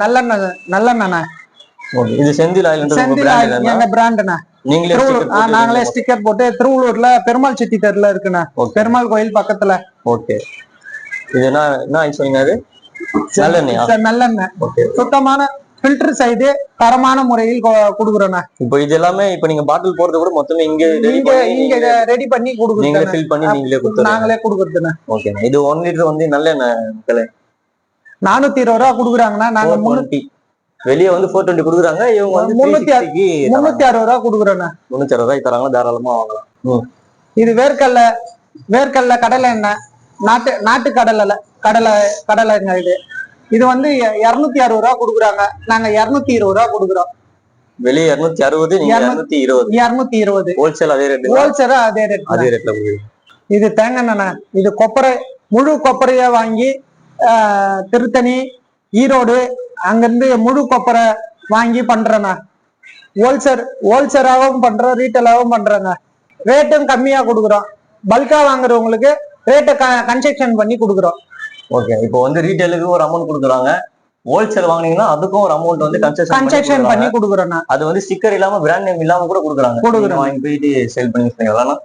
நல்லெண்ணெய் நல்லெண்ணண்ணா. இது Senthil oil Senthil brand oil எங்க பிராண்டுண்ணா நீங்களே நாங்களே ஸ்டிக்கர் போட்டு திருவள்ளூர்ல பெருமாள் சித்தி தெருல இருக்குண்ணா. பெருமாள் கோயில் பக்கத்துல. ஓகே. இது என்ன என்ன ஆயில் சொன்னீங்க அது? நல்லெண்ணெயா? ச- நல்லெண்ணெய் ஓகே. சுத்தமான ஃபில்டர் செய்து தரமான முறையில் கொடுக்குறோண்ணா. இப்போ இது எல்லாமே இப்போ நீங்க பாட்டில் போறது கூட மொத்தமே இங்க நீங்க இங்க நீங்களே ரெடி பண்ணி நீங்களே கொடுக்குறோம் ஃபில் பண்ணி நீங்களே கொடுத்துருங்க நாங்களே கொடுக்குறதுண்ணா. ஓகே இது ஒன் லிட்டர் வந்து நல்லெண்ணெய் நானூத்தி இருபது ரூபா கொடுக்குறாங்கண்ணா நாங்க முன்னூத்தி வெளியே வந்து ஃபோர் டுவெண்ட்டி கொடுக்குறாங்க இவங்க வந்து முன்னூத்தி முன்னூத்தி அறுபது ரூபா கொடுக்குறோண்ணா. முன்னூத்தி அறுபது ரூபாய்க்கு தராங்க தாராளமா வாங்கலாம். இது வேர்க்கடல வேர்க்கடல கடலை எண்ணெய். நாட்டு நாட்டு கடலை கடலை கடலை எண்ணெய் இது. இது வந்து இருநூத்தி அறுபது ரூபா கொடுக்குறாங்க. நாங்க இருநூத்தி இருபது ரூபா கொடுக்குறோம். வெளியே இருநூத்தி அறுபது இருநூத்தி- இருபது. இருநூத்தி இருபது. ஹோல்சேல் அதே ரேட்டு ஹோல்சேலா அதே ரேட் அதே ரேட்ல இது தேங்காய் இது கொப்பரை முழு கொப்பரைய வாங்கி திருத்தணி ஈரோடு அங்கிருந்து முழு கொப்பரை வாங்கி பண்றேண்ணா. ஹோல்சேல் ஹோல்சேலாவும் பண்றோம் ரீட்டைலாவும் பண்றேங்க ரேட்டும் கம்மியா கொடுக்குறோம். பல்கா வாங்குறவங்களுக்கு ரேட்டை கன்செக்ஷன் பண்ணி கொடுக்குறோம். ஓகே இப்போ வந்து ரீட்டைலுக்கு ஒரு அமௌண்ட் கொடுக்குறாங்க. ஹோல்சேல் வாங்குனீங்கன்னா அதுக்கும் ஒரு அமௌண்ட் வந்து கன்செக்ஷன் பண்ணி கொடுக்குறோண்ணா. அது வந்து ஸ்டிக்கர் இல்லாம பிராண்ட் நேம் இல்லாம கூட கொடுக்குறாங்க. வாங்கி போயிட்டு சேல் பண்ணி பண்ணிக்கலாம்